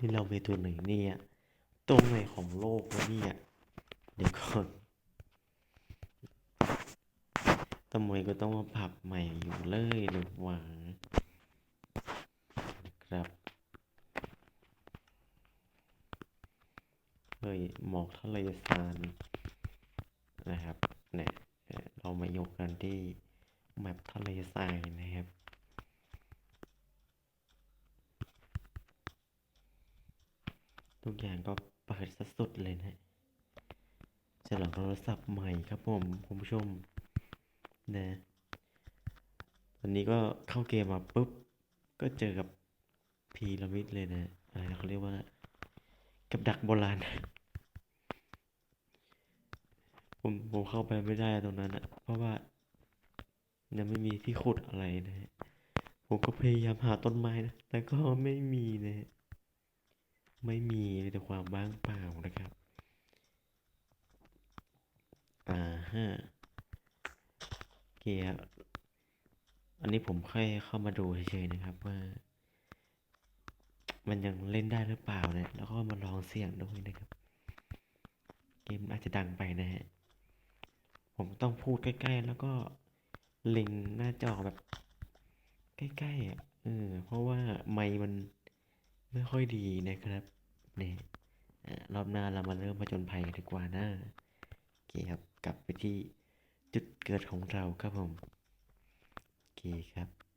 นี่เราไปตัวไหนเนี่ยตรงไหนของโลกวะเนี่ยเดี๋ยวก่อนทำไมก็ต้องมาปรับใหม่อยู่เลยหรือหวังครับเฮ้ยหมอกทะเลทรายนะครับเนี่ยเอ่อเรามายกกันที่แมปทะเลทรายนะครับ ทุกอย่างก็เปิดสุดเลยนะฉลองโทรศัพท์ใหม่ครับผมคุณผู้ชมนะตอนนี้ก็เข้าเกมมาปุ๊บ ก็เจอกับพีระมิดเลยนะอะไรเขาเรียกว่า กับดักโบราณผมผมเข้าไปไม่ได้ตรงนั้นอะเพราะว่ายังไม่มีที่ขุดอะไรนะผมก็พยายามหาต้นไม้นะแต่ก็ไม่มีนะ ไม่มีแต่ความว่างเปล่านะครับ อ่าฮะโอเคครับอันนี้ผมค่อยเข้ามาดูเฉยๆนะครับว่า มันยังเล่นได้หรือเปล่าเนี่ย แล้วก็มาลองเสี่ยงด้วยนะครับ เกมอาจจะดังไปนะฮะ ผมต้องพูดใกล้ ๆ แล้วก็เล็งหน้าจอแบบ ใกล้ๆอะเออเพราะว่าไม์มัน ไม่ค่อยดีนะครับเนี่ยรอบหน้าเรามาเริ่มผจญภัยดีกว่านะโอเคครับ กลับไปที่จุดเกิดของเราครับผมโอเคครับ